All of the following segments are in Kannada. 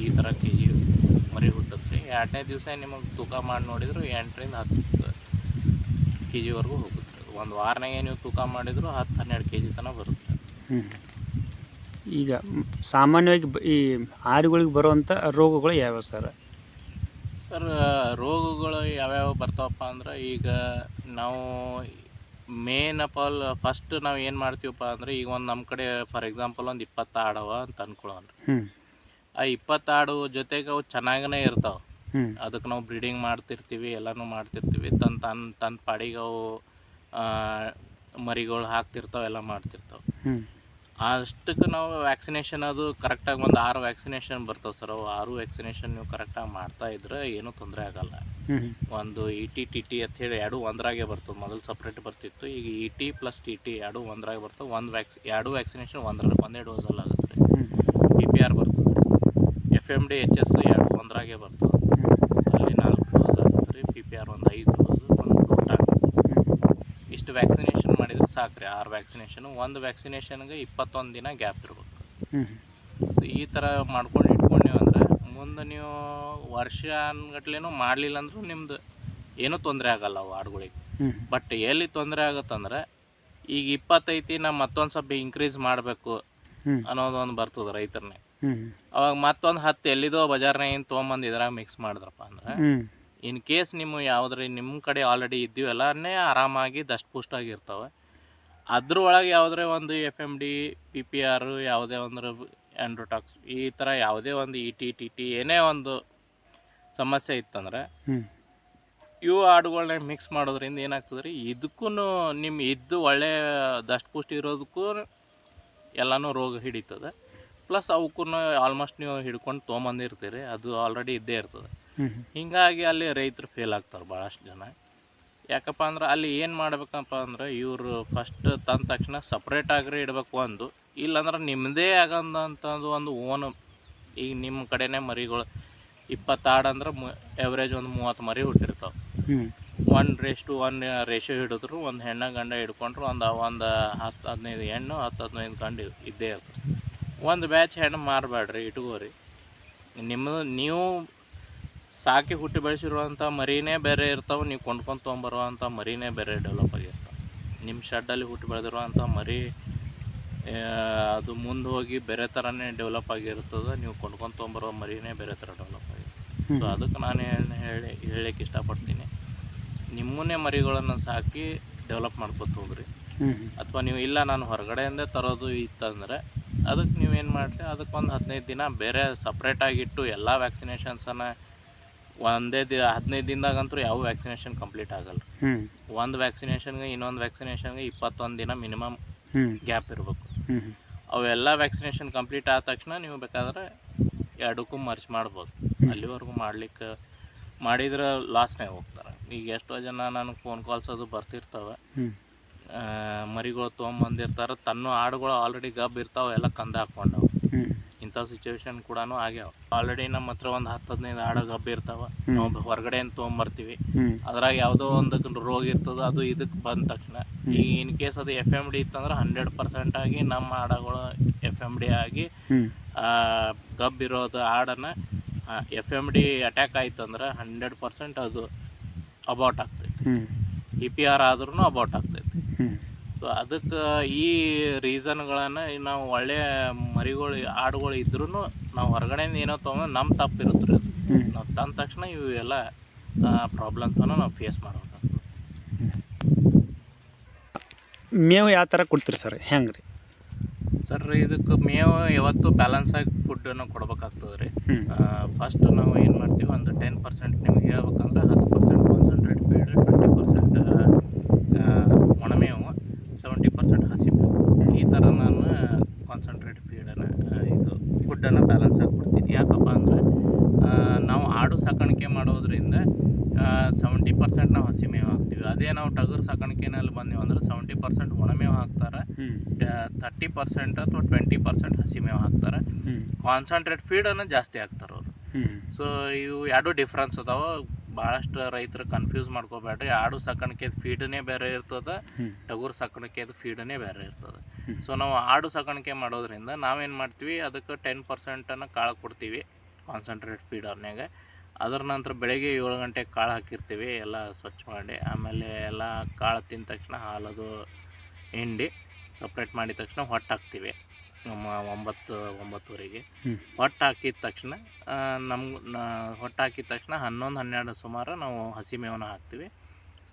ಈ ಥರ ಕೆ ಜಿ ಮರಿ ಹುಟ್ಟುತ್ತೆ. ರೀ ಎರಡನೇ ದಿವಸ ನಿಮಗೆ ತೂಕ ಮಾಡಿ ನೋಡಿದ್ರು ಎಂಟರಿಂದ ಹತ್ತು ಕೆ ಜಿವರೆಗೂ ಹೋಗುತ್ತೆ. ರೀ ಒಂದು ವಾರನಾಗೆ ನೀವು ತೂಕ ಮಾಡಿದ್ರು ಹತ್ತು ಹನ್ನೆರಡು ಕೆ ಜಿ ತನಕ ಬರುತ್ತೆ. ಹ್ಞೂ ಈಗ ಸಾಮಾನ್ಯವಾಗಿ ಈ ಆಡುಗಳಿಗೆ ಬರುವಂಥ ರೋಗಗಳು ಯಾವ್ಯಾವ ಸರ್? ಸರ್ ರೋಗಗಳು ಯಾವ್ಯಾವ ಬರ್ತಾವಪ್ಪ ಅಂದ್ರೆ ಈಗ ನಾವು ಮೇನ್ ಅಪ್ ಆಲ್ ಫಸ್ಟ್ ನಾವು ಏನು ಮಾಡ್ತೀವಪ್ಪ ಅಂದ್ರೆ ಈಗ ಒಂದು ನಮ್ಮ ಕಡೆ ಫಾರ್ ಎಕ್ಸಾಂಪಲ್ ಒಂದು ಇಪ್ಪತ್ತು ಆಡವ ಅಂತ ಅನ್ಕೊಳ್ಳೋಣ. ಆ ಇಪ್ಪತ್ತು ಆಡು ಜೊತೆಗೆ ಅವು ಚೆನ್ನಾಗೇ ಇರ್ತಾವೆ. ಅದಕ್ಕೆ ನಾವು ಬ್ರೀಡಿಂಗ್ ಮಾಡ್ತಿರ್ತೀವಿ ಎಲ್ಲನೂ ಮಾಡ್ತಿರ್ತೀವಿ. ತನ್ನ ತನ್ನ ತನ್ನ ಪಾಡಿಗೆ ಅವು ಮರಿಗಳು ಹಾಕ್ತಿರ್ತಾವೆ ಎಲ್ಲ ಮಾಡ್ತಿರ್ತಾವೆ. ಅಷ್ಟಕ್ಕೆ ನಾವು ವ್ಯಾಕ್ಸಿನೇಷನ್ ಅದು ಕರೆಕ್ಟಾಗಿ ಒಂದು ಆರು ವ್ಯಾಕ್ಸಿನೇಷನ್ ಬರ್ತಾವೆ ಸರ್. ಅವು ಆರು ವ್ಯಾಕ್ಸಿನೇಷನ್ ನೀವು ಕರೆಕ್ಟಾಗಿ ಮಾಡ್ತಾ ಇದ್ರೆ ಏನೂ ತೊಂದರೆ ಆಗಲ್ಲ. ಒಂದು ಇ ಟಿ ಟಿ ಟಿ ಅಂತ ಹೇಳಿ ಎರಡು ಒಂದರಾಗೆ ಬರ್ತದೆ. ಮೊದಲು ಸಪ್ರೇಟ್ ಬರ್ತಿತ್ತು. ಈಗ E T plus T T ಎರಡು ಒಂದರಾಗೆ ಬರ್ತವೆ. ಒಂದು ವ್ಯಾಕ್ಸಿ ಎರಡು ವ್ಯಾಕ್ಸಿನೇಷನ್ ಒಂದರ ಒಂದೇ ಡೋಸಲ್ಲಿ ಆಗುತ್ತೆ. ರೀ ಪಿ ಪಿ ಆರ್ ಬರ್ತದೆ. F M D H S ಎರಡು ಒಂದರಾಗೆ ಬರ್ತದೆ. ಅಲ್ಲಿ ನಾಲ್ಕು ಡೋಸ್ ಆಗುತ್ತೆ ರೀ ಪಿ ಪಿ ಆರ್ ಒಂದು ಐದು ಡೋಸ್ ಒಂದು ಟೋಟ ಇಷ್ಟು ವ್ಯಾಕ್ಸಿನೇಷನ್ ಮಾಡಿದ್ರೆ ಸಾಕು ರೀ ಆರು ವ್ಯಾಕ್ಸಿನೇಷನ್ ಒಂದು ವ್ಯಾಕ್ಸಿನೇಷನ್ಗೆ ಇಪ್ಪತ್ತೊಂದು ದಿನ ಗ್ಯಾಪ್ ಇರ್ಬೇಕು. ಸೊ ಈ ಥರ ಮಾಡ್ಕೊಂಡು ಇಟ್ಕೊಂಡೀವಿ ಅಂದರೆ ಮುಂದೆ ನೀವು ವರ್ಷ ಅನ್ಗಟ್ಲೇನು ಮಾಡಲಿಲ್ಲ ಅಂದ್ರೂ ನಿಮ್ಮದು ಏನೂ ತೊಂದರೆ ಆಗಲ್ಲ ವಾರ್ಡ್ಗಳಿಗೆ. ಬಟ್ ಎಲ್ಲಿ ತೊಂದರೆ ಆಗುತ್ತಂದ್ರೆ ಈಗ ಇಪ್ಪತ್ತೈತಿ ನಾ ಮತ್ತೊಂದು ಸ್ವಲ್ಪ ಇನ್ಕ್ರೀಸ್ ಮಾಡಬೇಕು ಅನ್ನೋದೊಂದು ಬರ್ತದೆ ರೈತರನ್ನೇ ಅವಾಗ ಮತ್ತೊಂದು ಹತ್ತು ಎಲ್ಲಿದೋ ಬಜಾರ್ನಾಗ ಏನು ತೊಗೊಂಬಂದು ಇದ್ರಾಗ ಮಿಕ್ಸ್ ಮಾಡಿದ್ರಪ್ಪ ಅಂದ್ರೆ ಇನ್ ಕೇಸ್ ನಿಮ್ಮ ಯಾವುದ್ರಿ ನಿಮ್ಮ ಕಡೆ ಆಲ್ರೆಡಿ ಇದ್ದೀವಲ್ಲನೇ ಆರಾಮಾಗಿ ದಷ್ಟಪುಷ್ಟಾಗಿರ್ತವೆ ಅದ್ರ ಒಳಗೆ ಯಾವುದೇ ಒಂದು F M D P P R ಯಾವುದೇ ಒಂದು ಆ್ಯಂಡ್ರೋಟಾಕ್ಸ್ ಈ ಥರ ಯಾವುದೇ ಒಂದು ಇ ಟಿ ಟಿ ಟಿ ಏನೇ ಒಂದು ಸಮಸ್ಯೆ ಇತ್ತಂದ್ರೆ ಇವು ಹಾಡುಗಳನ್ನ ಮಿಕ್ಸ್ ಮಾಡೋದ್ರಿಂದ ಏನಾಗ್ತದೆ ರೀ ಇದಕ್ಕೂ ನಿಮ್ಮ ಇದ್ದು ಒಳ್ಳೆಯ ದಷ್ಟ ಪುಷ್ಟಿ ಇರೋದಕ್ಕೂ ಎಲ್ಲನೂ ರೋಗ ಹಿಡಿತದೆ. ಪ್ಲಸ್ ಅವಕ್ಕೂ ಆಲ್ಮೋಸ್ಟ್ ನೀವು ಹಿಡ್ಕೊಂಡು ತೊಗೊಂಬಂದಿರ್ತೀರಿ ಅದು ಆಲ್ರೆಡಿ ಇದ್ದೇ ಇರ್ತದೆ. ಹೀಗಾಗಿ ಅಲ್ಲಿ ರೈತರು ಫೇಲ್ ಆಗ್ತಾರೆ ಭಾಳಷ್ಟು ಜನ. ಯಾಕಪ್ಪ ಅಂದ್ರೆ ಅಲ್ಲಿ ಏನು ಮಾಡ್ಬೇಕಪ್ಪ ಅಂದ್ರೆ ಇವರು ಫಸ್ಟ್ ತಂದ ತಕ್ಷಣ ಸಪ್ರೇಟ್ ಆಗ್ರಿ ಇಡಬೇಕು ಒಂದು. ಇಲ್ಲಾಂದ್ರೆ ನಿಮ್ಮದೇ ಆಗಂದಂಥದ್ದು ಒಂದು ಓನ್ ಈಗ ನಿಮ್ಮ ಕಡೆನೇ ಮರಿಗಳು. ಇಪ್ಪತ್ತು ಆಡು ಅಂದ್ರೆ ಮು ಎವ್ರೇಜ್ ಒಂದು ಮೂವತ್ತು ಮರಿ ಹುಟ್ಟಿರ್ತಾವೆ. One is to one ratio ಹಿಡಿದ್ರು ಒಂದು ಹೆಣ್ಣ ಗಂಡ ಹಿಡ್ಕೊಂಡ್ರು ಒಂದು ಒಂದು ಹತ್ತು ಹದಿನೈದು ಹೆಣ್ಣು ಹತ್ತು ಹದಿನೈದು ಗಂಡು ಇದ್ದೇ ಇರ್ತದೆ. ಒಂದು ಬ್ಯಾಚ್ ಹೆಣ್ಣು ಮಾರಬೇಡ್ರಿ ಇಟ್ಕೋರಿ. ನಿಮ್ಮದು ನೀವು ಸಾಕಿ ಹುಟ್ಟಿ ಬೆಳೆಸಿರುವಂಥ ಮರಿನೇ ಬೇರೆ ಇರ್ತಾವೆ ನೀವು ಕೊಂಡ್ಕೊಂಡು ತೊಗೊಂಬರುವಂಥ ಮರಿನೇ ಬೇರೆ ಡೆವಲಪ್ ಆಗಿರ್ತಾವೆ. ನಿಮ್ಮ ಶೆಡ್ಡಲ್ಲಿ ಹುಟ್ಟಿ ಬೆಳೆದಿರುವಂಥ ಮರಿ ಅದು ಮುಂದೆ ಹೋಗಿ ಬೇರೆ ಥರನೇ ಡೆವಲಪ್ ಆಗಿರ್ತದೆ ನೀವು ಕೊಂಡ್ಕೊಂಡು ತೊಗೊಂಬರೋ ಮರಿನೇ ಬೇರೆ ಥರ ಡೆವಲಪ್ ಆಗಿರ್ತದೆ. ಸೊ ಅದಕ್ಕೆ ನಾನು ಏನು ಹೇಳಿ ಹೇಳಕ್ಕೆ ಇಷ್ಟಪಡ್ತೀನಿ. ನಿಮ್ಮನ್ನೇ ಮರಿಗಳನ್ನು ಸಾಕಿ ಡೆವಲಪ್ ಮಾಡ್ಕೊತ ಹೋಗ್ರಿ. ಅಥವಾ ನೀವು ಇಲ್ಲ ನಾನು ಹೊರಗಡೆಯಿಂದ ತರೋದು ಇತ್ತಂದರೆ ಅದಕ್ಕೆ ನೀವೇನು ಮಾಡಿರಿ ಅದಕ್ಕೆ ಒಂದು ಹದಿನೈದು ದಿನ ಬೇರೆ ಸಪ್ರೇಟಾಗಿಟ್ಟು ಎಲ್ಲ ವ್ಯಾಕ್ಸಿನೇಷನ್ಸನ್ನು ಒಂದೇ ದಿ ಹದಿನೈದು ದಿನದಾಗಂತೂ ಯಾವ ವ್ಯಾಕ್ಸಿನೇಷನ್ ಕಂಪ್ಲೀಟ್ ಆಗಲ್ಲ ಒಂದು ವ್ಯಾಕ್ಸಿನೇಷನ್ಗೆ ಇನ್ನೊಂದು ವ್ಯಾಕ್ಸಿನೇಷನ್ಗೆ ಇಪ್ಪತ್ತೊಂದು ದಿನ ಮಿನಿಮಮ್ ಗ್ಯಾಪ್ ಇರಬೇಕು. ಅವೆಲ್ಲ ವ್ಯಾಕ್ಸಿನೇಷನ್ ಕಂಪ್ಲೀಟ್ ಆದ ತಕ್ಷಣ ನೀವು ಬೇಕಾದ್ರೆ ಎರಡಕ್ಕೂ ಮರ್ಚ್ ಮಾಡ್ಬೋದು. ಅಲ್ಲಿವರೆಗೂ ಮಾಡ್ಲಿಕ್ಕೆ ಮಾಡಿದ್ರೆ ಲಾಸ್ನೇ ಹೋಗ್ತಾರೆ. ಈಗ ಎಷ್ಟೋ ಜನ ನನಗೆ ಫೋನ್ ಕಾಲ್ಸ್ ಅದು ಬರ್ತಿರ್ತವೆ. ಮರಿಗಳು ತೊಗೊಂಬಂದಿರ್ತಾರೆ ತನ್ನ ಆಡುಗಳು ಆಲ್ರೆಡಿ ಗಬ್ ಇರ್ತಾವೆ ಎಲ್ಲ ಕಂದ ಹಾಕೊಂಡವು. ಇಂಥ ಸಿಚುವೇಶನ್ ಕೂಡ ಆಗ್ಯಾವ. ಆಲ್ರೆಡಿ ನಮ್ಮ ಹತ್ರ ಒಂದು ಹತ್ತು ಹದಿನೈದು ಆಡು ಗಬ್ ಇರ್ತಾವ. ನಾವು ಹೊರಗಡೆ ತೊಗೊಂಬರ್ತೀವಿ. ಅದ್ರಾಗ ಯಾವುದೋ ಒಂದು ರೋಗ ಇರ್ತದ ಅದು ಇದಕ್ಕೆ ಬಂದ ತಕ್ಷಣ. ಈಗ ಇನ್ ಕೇಸ್ ಅದು ಎಫ್ ಎಂ ಡಿ ಇತ್ತಂದ್ರೆ ಹಂಡ್ರೆಡ್ ಪರ್ಸೆಂಟ್ ಆಗಿ ನಮ್ಮ ಆಡಗಳು ಎಫ್ ಎಂ ಡಿ ಆಗಿ ಗಬ್ ಇರೋದು ಆಡನ್ನು ಎಫ್ ಎಂ ಡಿ ಅಟ್ಯಾಕ್ ಆಯ್ತಂದ್ರೆ ಹಂಡ್ರೆಡ್ ಪರ್ಸೆಂಟ್ ಅದು ಅಬೌಟ್ ಆಗ್ತೈತಿ. ಇ ಪಿ ಆರ್ ಆದ್ರೂ ಅಬೌಟ್ ಆಗ್ತೈತಿ. ಸೊ ಅದಕ್ಕೆ ಈ ರೀಸನ್ಗಳನ್ನು ನಾವು ಒಳ್ಳೆಯ ಮರಿಗಳು ಆಡುಗಳು ಇದ್ರೂ ನಾವು ಹೊರಗಡೆಯಿಂದ ಏನೋ ತೊಗೊಂಡು ನಮ್ಮ ತಪ್ಪು ಇರುತ್ತೆ ರೀ ಅದು. ನಾವು ತಂದ ತಕ್ಷಣ ಇವೆಲ್ಲ ಪ್ರಾಬ್ಲಮ್ಸನ್ನು ನಾವು ಫೇಸ್ ಮಾಡಬೇಕಾಗ್ತದೆ. ಮೇವು ಯಾವ ಥರ ಕೊಡ್ತೀರಿ ಸರ್? ಹೆಂಗೆ ರೀ? ಸರ್ ಇದಕ್ಕೆ ಮೇವು ಯಾವತ್ತು ಬ್ಯಾಲೆನ್ಸ್ ಆಗಿ ಫುಡ್ಡನ್ನು ಕೊಡ್ಬೇಕಾಗ್ತದೆ ರೀ. ಫಸ್ಟ್ ನಾವು ಏನು ಮಾಡ್ತೀವಿ ಒಂದು ಟೆನ್ ಪರ್ಸೆಂಟ್ ನಿಮ್ಗೆ ಹೇಳ್ಬೇಕಂದ್ರೆ ಹತ್ತು percent concentrate feed twenty percent percent ಹಸಿ ಮೇವು ಈ ಥರ ನಾನು ಕಾನ್ಸಂಟ್ರೇಟ್ ಫೀಡನ್ನು ಇದು ಫುಡ್ಡನ್ನು ಬ್ಯಾಲೆನ್ಸ್ ಆಗಿಬಿಡ್ತೀನಿ ಯಾಕಪ್ಪ ಅಂದರೆ ನಾವು ಆಡು ಸಾಕಾಣಿಕೆ ಮಾಡೋದ್ರಿಂದ ಸೆವೆಂಟಿ ಪರ್ಸೆಂಟ್ ನಾವು ಹಸಿ ಮೇವು ಹಾಕ್ತೀವಿ. ಅದೇ ನಾವು ಟಗರು ಸಾಕಾಣಿಕೆನಲ್ಲಿ ಬಂದೀವಿ ಅಂದ್ರೆ ಸೆವೆಂಟಿ ಪರ್ಸೆಂಟ್ ಒಣಮೇವು ಹಾಕ್ತಾರೆ. ತರ್ಟಿ ಪರ್ಸೆಂಟ್ ಅಥವಾ ಟ್ವೆಂಟಿ ಪರ್ಸೆಂಟ್ ಹಸಿ ಮೇವು ಹಾಕ್ತಾರೆ. ಕಾನ್ಸಂಟ್ರೇಟ್ ಫೀಡನ್ನು ಜಾಸ್ತಿ ಹಾಕ್ತಾರೆ ಅವರು. ಸೊ ಇವು ಎರಡು ಡಿಫ್ರೆನ್ಸ್ ಅದಾವ. ಭಾಳಷ್ಟು ರೈತರು ಕನ್ಫ್ಯೂಸ್ ಮಾಡ್ಕೋಬೇಡ್ರಿ. ಆಡು ಸಾಕಾಣಿಕೆದು ಫೀಡನೇ ಬೇರೆ ಇರ್ತದೆ ಟಗರು ಸಾಕಾಣಿಕೆದು ಫೀಡನೇ ಬೇರೆ ಇರ್ತದೆ. ಸೊ ನಾವು ಆಡು ಸಾಕಾಣಿಕೆ ಮಾಡೋದ್ರಿಂದ ನಾವೇನು ಮಾಡ್ತೀವಿ ಅದಕ್ಕೆ ಟೆನ್ ಪರ್ಸೆಂಟನ್ನು ಕಾಳು ಕೊಡ್ತೀವಿ ಕಾನ್ಸಂಟ್ರೇಟ್ ಅವ್ರನ್ಯಾಗ ಅದರ ನಂತರ ಬೆಳಗ್ಗೆ ಏಳು ಗಂಟೆಗೆ ಕಾಳು ಹಾಕಿರ್ತೀವಿ ಎಲ್ಲ ಸ್ವಚ್ಛ ಮಾಡಿ ಆಮೇಲೆ ಎಲ್ಲ ಕಾಳು ತಿಂದ ತಕ್ಷಣ ಹಾಲದು ಹಿಂಡಿ ಸಪ್ರೇಟ್ ಮಾಡಿದ ತಕ್ಷಣ ಹೊಟ್ಟು ಹಾಕ್ತೀವಿ. ಒಂಬತ್ತು ಒಂಬತ್ತುವರೆಗೆ. ಹೊಟ್ಟು ಹಾಕಿದ ತಕ್ಷಣ ನಮ್ಗೆ ಹೊಟ್ಟು ಹಾಕಿದ ತಕ್ಷಣ ಹನ್ನೊಂದು ಹನ್ನೆರಡು ಸುಮಾರು ನಾವು ಹಸಿ ಮೇವನ್ನ ಹಾಕ್ತೀವಿ.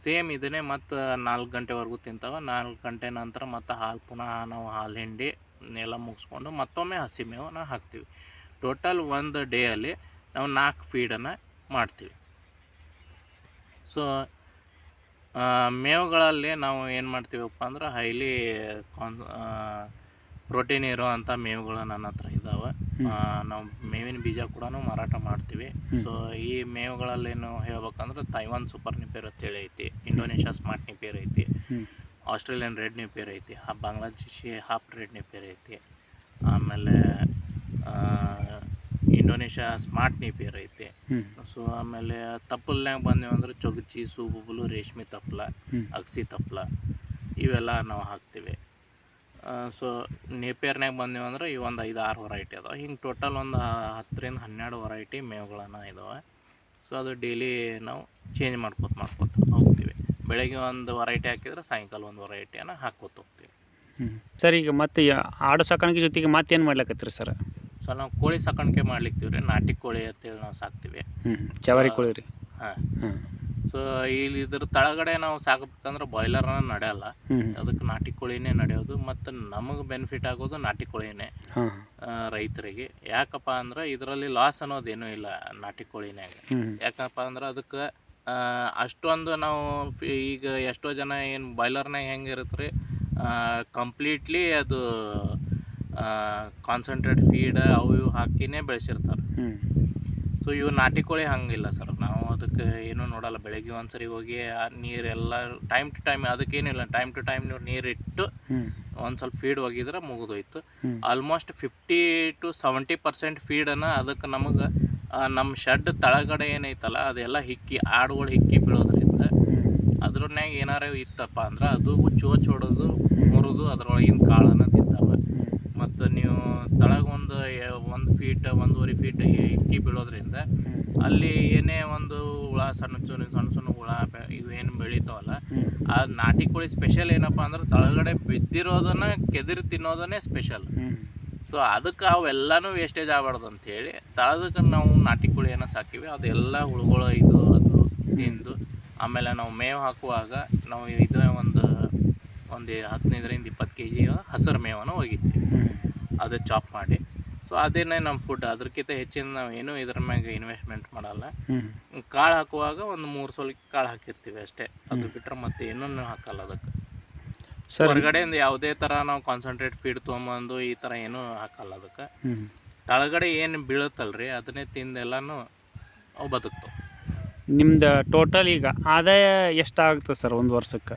ಸೇಮ್ ಇದನ್ನೇ ಮತ್ತು ನಾಲ್ಕು ಗಂಟೆವರೆಗೂ ತಿಂತಾವೆ. ನಾಲ್ಕು ಗಂಟೆ ನಂತರ ಮತ್ತು ಹಾಲು ಪುನಃ ನಾವು ಹಾಲು ಹಿಂಡಿ ನೆಲ ಮುಗಿಸ್ಕೊಂಡು ಮತ್ತೊಮ್ಮೆ ಹಸಿ ಮೇವನ್ನ ಹಾಕ್ತೀವಿ. ಟೋಟಲ್ ಒಂದು ಡೇಯಲ್ಲಿ ನಾವು ನಾಲ್ಕು ಫೀಡನ್ನು ಮಾಡ್ತೀವಿ. ಸೊ ಮೇವುಗಳಲ್ಲಿ ನಾವು ಏನು ಮಾಡ್ತೀವಪ್ಪ ಅಂದ್ರೆ ಹೈಲಿ ಕಾನ್ ಪ್ರೋಟೀನ್ ಇರೋವಂಥ ಮೇವುಗಳು ನನ್ನ ಹತ್ರ ಇದ್ದಾವೆ. ನಾವು ಮೇವಿನ ಬೀಜ ಕೂಡ ಮಾರಾಟ ಮಾಡ್ತೀವಿ. ಸೊ ಈ ಮೇವುಗಳಲ್ಲೇನು ಹೇಳ್ಬೇಕಂದ್ರೆ ತೈವಾನ್ ಸೂಪರ್ ನಿಪೇರ್ ಅಂತೇಳಿ ಐತಿ ಇಂಡೋನೇಷ್ಯಾ ಸ್ಮಾರ್ಟ್ ನಿಪೇರ್ ಐತಿ ಆಸ್ಟ್ರೇಲಿಯನ್ ರೆಡ್ ನಿಪೇರ್ ಐತಿ ಆ ಬಾಂಗ್ಲಾದೇಶಿ ಹಾಫ್ ರೆಡ್ ನಿಪೇರ್ ಐತಿ ಆಮೇಲೆ ಇಂಡೋನೇಷ್ಯಾ ಸ್ಮಾರ್ಟ್ ನಿಪೇರ್ ಐತಿ. ಸೊ ಆಮೇಲೆ ತಪ್ಪಲ್ನಾಗ ಬಂದೇವು ಅಂದ್ರೆ ಚೊಗಚಿ ಸೂಬುಬುಲು ರೇಷ್ಮೆ ತಪ್ಪಲ ಅಗ್ಸಿ ಅಗಸಿ ತಪ್ಪಲ ಇವೆಲ್ಲ ನಾವು ಹಾಕ್ತೀವಿ. ಸೊ ನೇಪಿಯರ್ನಾಗ ಬಂದೆವು ಅಂದ್ರೆ ಈ ಒಂದು ಐದು ಆರು ವೆರೈಟಿ ಅದಾವ. ಹಿಂಗೆ ಟೋಟಲ್ ಒಂದು ಹತ್ತರಿಂದ ಹನ್ನೆರಡು ವೆರೈಟಿ ಮೇವುಗಳನ್ನು ಇದಾವೆ. ಸೊ ಅದು ಡೈಲಿ ನಾವು ಚೇಂಜ್ ಮಾಡ್ಕೊತ ಮಾಡ್ಕೊತ ಹೋಗ್ತೀವಿ. ಬೆಳಗ್ಗೆ ಒಂದು ವೆರೈಟಿ ಹಾಕಿದ್ರೆ ಸಾಯಂಕಾಲ ಒಂದು ವೆರೈಟಿಯನ್ನು ಹಾಕ್ಕೊತ ಹೋಗ್ತೀವಿ. ಸರ್ ಈಗ ಮತ್ತೆ ಆಡು ಸಾಕಾಣಿಕೆ ಜೊತೆಗೆ ಮತ್ತೇನು ಮಾಡ್ಲಕತ್ತೀರಿ ಸರ್? ಸೊ ನಾವು ಕೋಳಿ ಸಾಕಾಣಿಕೆ ಮಾಡ್ಲಿಕ್ತೀವಿ ರೀ ನಾಟಿ ಕೋಳಿ ಅಂತೇಳಿ ನಾವು ಸಾಕ್ತೀವಿ. ಚವರಿ ಕೋಳಿ ರೀ. ಹಾಂ. ಸೊ ಇಲ್ಲಿ ಇದ್ರ ತಳಗಡೆ ನಾವು ಸಾಕಬೇಕಂದ್ರೆ ಬಾಯ್ಲರ್ನ ನಡೆಯಲ್ಲ. ಅದಕ್ಕೆ ನಾಟಿ ಕೋಳಿನೇ ನಡೆಯೋದು ಮತ್ತು ನಮಗೆ ಬೆನಿಫಿಟ್ ಆಗೋದು ನಾಟಿ ಕೋಳಿನೇ ರೈತರಿಗೆ. ಯಾಕಪ್ಪ ಅಂದ್ರೆ ಇದರಲ್ಲಿ ಲಾಸ್ ಅನ್ನೋದೇನೂ ಇಲ್ಲ ನಾಟಿ ಕೋಳಿನಾಗ ಯಾಕಪ್ಪ ಅಂದ್ರೆ ಅದಕ್ಕೆ ಅಷ್ಟೊಂದು ನಾವು ಈಗ ಎಷ್ಟೋ ಜನ ಏನು ಬಾಯ್ಲರ್ನಾಗ ಹೆಂಗೆ ಇರುತ್ತೆ ರೀ ಕಂಪ್ಲೀಟ್ಲಿ ಅದು ಕಾನ್ಸಂಟ್ರೇಟ್ ಫೀಡ್ ಅವು ಇವು ಹಾಕಿನೇ ಬೆಳೆಸಿರ್ತಾರೆ. ಸೊ ಇವು ನಾಟಿ ಕೋಳಿ ಹಂಗಿಲ್ಲ ಸರ್. ನಾವು ಅದಕ್ಕೆ ಏನೂ ನೋಡಲ್ಲ. ಬೆಳಗ್ಗೆ ಒಂದ್ಸರಿ ಹೋಗಿ ಆ ನೀರೆಲ್ಲ ಟೈಮ್ ಟು ಟೈಮ್ ಅದಕ್ಕೇನಿಲ್ಲ ಟೈಮ್ ಟು ಟೈಮ್ ನೀವು ನೀರಿಟ್ಟು ಒಂದು ಸ್ವಲ್ಪ ಫೀಡ್ ಒಗಿದ್ರೆ ಮುಗಿದೋಯ್ತು. Almost fifty to seventy percent ಫೀಡನ್ನು ಅದಕ್ಕೆ ನಮಗೆ ನಮ್ಮ ಶೆಡ್ ತಳಗಡೆ ಏನೈತಲ್ಲ ಅದೆಲ್ಲ ಹಿಕ್ಕಿ ಆಡುಗಳು ಹಿಕ್ಕಿ ಬೀಳೋದ್ರಿಂದ ಅದ್ರನ್ಯಾಗ ಏನಾರ ಇತ್ತಪ್ಪ ಅಂದ್ರೆ ಅದು ಚೋಚ್ ಹೊಡೆದು ಮುರಿದು ಅದ್ರೊಳಗಿನ ಕಾಳನ್ನು ತಿಂತಾವೆ. ಮತ್ತು ನೀವು ತಳಗ ಒಂದು ಒಂದು ಫೀಟ್ ಒಂದೂವರೆ ಫೀಟ್ ಇಕ್ಕಿ ಬೀಳೋದ್ರಿಂದ ಅಲ್ಲಿ ಏನೇ ಒಂದು ಹುಳ ಸಣ್ಣ ಸಣ್ಣ ಸಣ್ಣ ಸಣ್ಣ ಹುಳ ಇವು ಏನು ಬೆಳಿತಾವಲ್ಲ ಆ ನಾಟಿ ಕೋಳಿ ಸ್ಪೆಷಲ್ ಏನಪ್ಪ ಅಂದ್ರೆ ತಳಗಡೆ ಬಿದ್ದಿರೋದನ್ನ ಕೆದಿರಿ ತಿನ್ನೋದನ್ನೇ ಸ್ಪೆಷಲ್ ಸೊ ಅದಕ್ಕೆ ಅವೆಲ್ಲನೂ ವೇಸ್ಟೇಜ್ ಆಗಬಾರ್ದು ಅಂತೇಳಿ ತಳದಕ್ಕೆ ನಾವು ನಾಟಿ ಕೋಳಿಯನ್ನು ಸಾಕಿವಿ. ಅದೆಲ್ಲ ಹುಳುಗಳು ಇದು ಅದು ತಿಂದು ಆಮೇಲೆ ನಾವು ಮೇವು ಹಾಕುವಾಗ ನಾವು ಇದೇ ಒಂದು ಒಂದು ಹದಿನೈದರಿಂದ ಇಪ್ಪತ್ತು ಕೆ ಜಿ ಹಸಿರು ಮೇವನ್ನು ಒಗಿತೀವಿ ಅದು ಚಾಪ್ ಮಾಡಿ. ಸೊ ಅದೇನೇ ನಮ್ಮ ಫುಡ್ ಅದಕ್ಕಿಂತ ಹೆಚ್ಚಿನ ನಾವು ಏನೂ ಇದ್ರ ಮ್ಯಾಗ ಇನ್ವೆಸ್ಟ್ಮೆಂಟ್ ಮಾಡಲ್ಲ. ಕಾಳು ಹಾಕುವಾಗ ಒಂದು ಮೂರು ಸಲ ಕಾಳು ಹಾಕಿರ್ತೀವಿ ಅಷ್ಟೇ. ಅದು. ಬಿಟ್ಟರೆ ಮತ್ತೆ ಏನೂ ಹಾಕಲ್ಲ ಅದಕ್ಕೆ. ಸರ್. ಹೊರಗಡೆಯಿಂದ ಯಾವುದೇ ಥರ ನಾವು ಕಾನ್ಸಂಟ್ರೇಟ್ ಫೀಡ್ ತೊಗೊಂಬಂದು ಈ ಥರ ಏನೂ ಹಾಕಲ್ಲ ಅದಕ್ಕೆ. ತಳಗಡೆ ಏನು ಬೀಳುತ್ತಲ್ರಿ ಅದನ್ನೇ ತಿಂದೆಲ್ಲಾನು ಅವು ಬದುಕ್ತಾವೆ. ನಿಮ್ದು ಟೋಟಲ್ ಈಗ ಆದಾಯ ಎಷ್ಟಾಗುತ್ತೆ ಸರ್ ಒಂದು ವರ್ಷಕ್ಕೆ?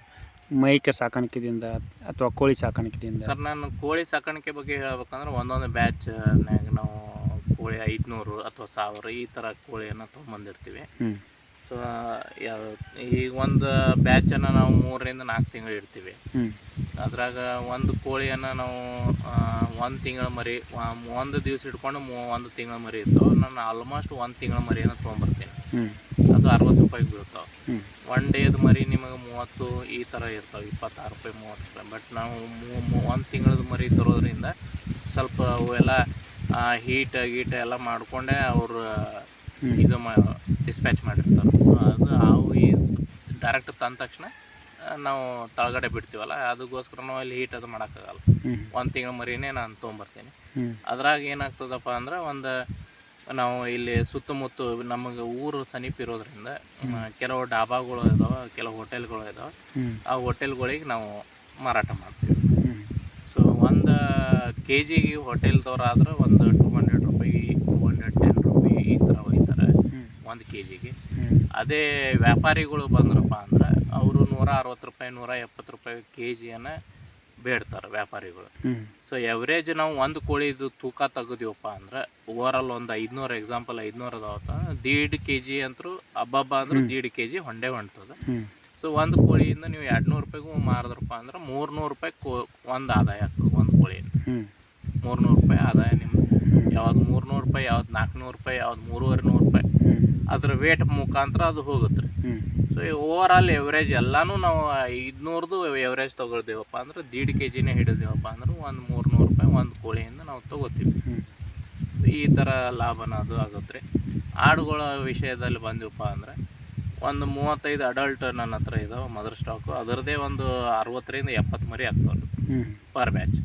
ಮೈಕೆ ಸಾಕಾಣಿಕೆದಿಂದ ಅಥವಾ ಕೋಳಿ ಸಾಕಾಣಿಕೆದಿಂದ? ಸರ್ ನಾನು ಕೋಳಿ ಸಾಕಾಣಿಕೆ ಬಗ್ಗೆ ಹೇಳ್ಬೇಕಂದ್ರೆ ಒಂದೊಂದು ಬ್ಯಾಚ್ನಾಗ ನಾವು ಕೋಳಿ ಐದುನೂರು ಅಥವಾ ಸಾವಿರ ಈ ಥರ ಕೋಳಿಯನ್ನು ತೊಗೊಂಬಂದಿರ್ತೀವಿ. ಸೊ ಯಾವ ಈಗ ಒಂದು ಬ್ಯಾಚನ್ನು ನಾವು ಮೂರರಿಂದ ನಾಲ್ಕು ತಿಂಗಳು ಇಡ್ತೀವಿ. ಅದ್ರಾಗ ಒಂದು ಕೋಳಿಯನ್ನು ನಾವು ಒಂದು ತಿಂಗಳ ಮರಿ ಒಂದು ದಿವ್ಸ ಇಟ್ಕೊಂಡು ಮೂ ಒಂದು ತಿಂಗಳ ಮರಿ ಇರ್ತಾವೆ. ನಾನು ಆಲ್ಮೋಸ್ಟ್ ಒಂದು ತಿಂಗಳ ಮರಿಯನ್ನು ತೊಗೊಂಬರ್ತೀನಿ. ಅದು ಅರವತ್ತು ರೂಪಾಯಿಗೆ ಬೀಳ್ತಾವೆ. ಒನ್ ಡೇದು ಮರಿ ನಿಮಗೆ ಮೂವತ್ತು ಈ ಥರ ಇರ್ತಾವೆ ಇಪ್ಪತ್ತಾರು ರೂಪಾಯಿ ಮೂವತ್ತು ರೂಪಾಯಿ. ಬಟ್ ನಾವು ಒಂದು ತಿಂಗಳದ ಮರಿ ತರೋದ್ರಿಂದ ಸ್ವಲ್ಪ ಅವೆಲ್ಲ ಹೀಟ್ ಗೀಟ್ ಎಲ್ಲ ಮಾಡಿಕೊಂಡೇ ಅವರು ಇದು ಮಾ ಡಿಸ್ಪ್ಯಾಚ್ ಮಾಡಿರ್ತಾರೆ. ಸೊ ಅದು ಅವು ಈ ಡೈರೆಕ್ಟ್ ತಂದ ತಕ್ಷಣ ನಾವು ತಳಗಡೆ ಬಿಡ್ತೀವಲ್ಲ ಅದಕ್ಕೋಸ್ಕರ ನಾವು ಅಲ್ಲಿ ಹೀಟ್ ಅದು ಮಾಡೋಕ್ಕಾಗಲ್ಲ ಒಂದು ತಿಂಗಳ ಮರಿನೇ ನಾನು ತೊಗೊಂಬರ್ತೀನಿ. ಅದ್ರಾಗ ಏನಾಗ್ತದಪ್ಪ ಅಂದ್ರೆ ಒಂದು ನಾವು ಇಲ್ಲಿ ಸುತ್ತಮುತ್ತ ನಮಗೆ ಊರು ಸಮೀಪ ಇರೋದ್ರಿಂದ ಕೆಲವು ಡಾಬಾಗಳು ಇದಾವೆ ಕೆಲವು ಹೋಟೆಲ್ಗಳು ಇದಾವೆ. ಆ ಹೋಟೆಲ್ಗಳಿಗೆ ನಾವು ಮಾರಾಟ ಮಾಡ್ತೀವಿ. ಸೊ ಒಂದು ಕೆ ಜಿಗೆ ಹೋಟೆಲ್ದವ್ರು ಆದ್ರೆ ಒಂದು ಟೂ ಹಂಡ್ರೆಡ್ ರೂಪಾಯಿ ಟೂ ಹಂಡ್ರೆಡ್ ಟೆನ್ ರೂಪಾಯಿ ಈ ಥರ ಒಯ್ತಾರೆ ಒಂದು ಕೆ ಜಿಗೆ ಅದೇ ವ್ಯಾಪಾರಿಗಳು ಬಂದ್ರಪ್ಪ ಅಂದ್ರೆ ಅವರು ನೂರ ಅರವತ್ತು ರೂಪಾಯಿ ನೂರ ಎಪ್ಪತ್ತು ರೂಪಾಯಿ ಕೆ ಜಿಯನ್ನು ಬೇಡ್ತಾರೆ ವ್ಯಾಪಾರಿಗಳು. ಸೊ ಎವ್ರೇಜ್ ನಾವು ಒಂದು ಕೋಳಿದು ತೂಕ ತೆಗೆದೀವಪ್ಪ ಅಂದ್ರೆ ಓವರಾಲ್ ಒಂದು ಐದ್ನೂರು ಎಕ್ಸಾಂಪಲ್ ಐದ್ನೂರ ಅದಾವತ್ತ ದೀಡ್ ಕೆ ಜಿ ಅಂತರೂ ಹಬ್ಬಬ್ಬ ಅಂದ್ರೆ. ದೀಡ್ ಕೆ ಜಿ ಹೊಂಡೆ ಹೊಂಟದ ಸೊ ಒಂದು ಕೋಳಿಯಿಂದ ನೀವು ಎರಡ್ನೂರು ರೂಪಾಯಿಗೂ ಮಾರಿದ್ರಪ್ಪ ಅಂದ್ರೆ ಮೂರ್ನೂರು ರೂಪಾಯಿ ಕೋ ಒಂದು ಆದಾಯ ಆಗ್ತದೆ ಒಂದು ಕೋಳಿಯಿಂದ. ಮೂರ್ನೂರು ರೂಪಾಯಿ ಆದಾಯ ನಿಮ್ದು. ಯಾವ್ದು ಮೂರ್ನೂರು ರೂಪಾಯಿ ಯಾವ್ದು ನಾಲ್ಕುನೂರು ರೂಪಾಯಿ ಯಾವ್ದು ಮೂರುವರೆ ನೂರು ರೂಪಾಯಿ ಅದ್ರ ವೇಟ್ ಮುಖಾಂತರ ಅದು ಹೋಗುತ್ತೆ ರೀ. ಸೊ ಓವರ್ ಆಲ್ ಎವರೇಜ್ ಎಲ್ಲಾನು ನಾವು ಐದುನೂರದು ಎವರೇಜ್ ತೊಗೊಳ್ದೇವಪ್ಪ ಅಂದ್ರೆ ದೀಡ್ ಕೆ ಜಿನೇ ಹಿಡಿದೇವಪ್ಪ ಅಂದ್ರೆ ಒಂದು ಮೂರ್ನೂರು ರೂಪಾಯಿ ಒಂದು ಕೋಳಿಯಿಂದ ನಾವು ತೊಗೋತೀವಿ. ಈ ಥರ ಲಾಭನ ಅದು ಆಗುತ್ತೆ ರೀ. ಆಡುಗಳ ವಿಷಯದಲ್ಲಿ ಬಂದಿವಪ್ಪ ಅಂದರೆ ಒಂದು ಮೂವತ್ತೈದು ಅಡಲ್ಟ್ ನನ್ನ ಹತ್ರ ಇದಾವೆ ಮದರ್ ಸ್ಟಾಕು ಅದರದೇ ಒಂದು ಅರವತ್ತರಿಂದ ಎಪ್ಪತ್ತು ಮರಿ ಆಗ್ತಾವೆ ಹ್ಞೂ ಪರ್ ಬ್ಯಾಚ್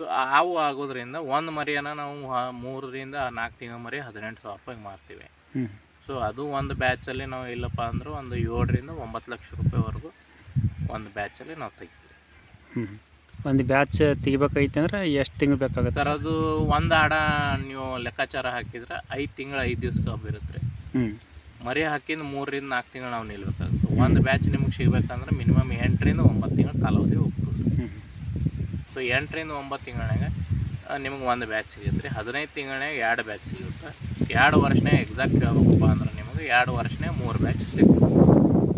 ಸೊ ಅವು ಆಗೋದ್ರಿಂದ ಒಂದು ಮರಿಯನ್ನು ನಾವು ಮೂರರಿಂದ ನಾಲ್ಕು ತಿಂಗಳ ಮರಿ ಹದಿನೆಂಟು ಸಾವಿರ ರೂಪಾಯಿಗೆ ಮಾರ್ತೀವಿ. ಸೊ ಅದು ಒಂದು ಬ್ಯಾಚಲ್ಲಿ ನಾವು ಇಲ್ಲಪ್ಪ ಅಂದ್ರೆ ಒಂದು ಏಳರಿಂದ ಒಂಬತ್ತು ಲಕ್ಷ ರೂಪಾಯಿವರೆಗೂ ಒಂದು ಬ್ಯಾಚಲ್ಲಿ ನಾವು ತೆಗಿತೀವಿ. ಒಂದು ಬ್ಯಾಚ್ ತೆಗಿಬೇಕೈತೆ ಅಂದ್ರೆ ಎಷ್ಟು ತಿಂಗಳು ಬೇಕಾಗುತ್ತೆ ಸರ್? ಅದು ಒಂದು ಆಡ ನೀವು ಲೆಕ್ಕಾಚಾರ ಹಾಕಿದ್ರೆ ಐದು ತಿಂಗಳು ಐದು ದಿವ್ಸ ಕಬ್ಬು ಇರುತ್ತೆ. ರೀ ಹ್ಞೂ ಮರಿ ಹಾಕಿದ ಮೂರರಿಂದ ನಾಲ್ಕು ತಿಂಗಳು ನಾವು ನಿಲ್ಬೇಕಾಗುತ್ತೆ. ಒಂದು ಬ್ಯಾಚ್ ನಿಮಗೆ ಸಿಗಬೇಕಂದ್ರೆ ಮಿನಿಮಮ್ ಎಂಟರಿಂದ ಒಂಬತ್ತು ತಿಂಗಳು ಕಾಲಾವಧಿ ಹೋಗ್ತದೆ ಸೊ ಎಂಟರಿಂದ ಒಂಬತ್ತು ತಿಂಗಳಾಗ ನಿಮಗೆ ಒಂದು ಬ್ಯಾಚ್ ಸಿಗುತ್ತೆ ರೀ. ಹದಿನೈದು ತಿಂಗಳಾಗ ಎರಡು ಬ್ಯಾಚ್ ಸಿಗುತ್ತೆ. ಎರಡು ವರ್ಷನೇ ಎಕ್ಸಾಕ್ಟ್ ಹೇಳ್ಬೇಕಪ್ಪ ಅಂದ್ರೆ ನಿಮಗೆ ಎರಡು ವರ್ಷನೇ ಮೂರು ಬ್ಯಾಚ್ ಸಿಗುತ್ತೆ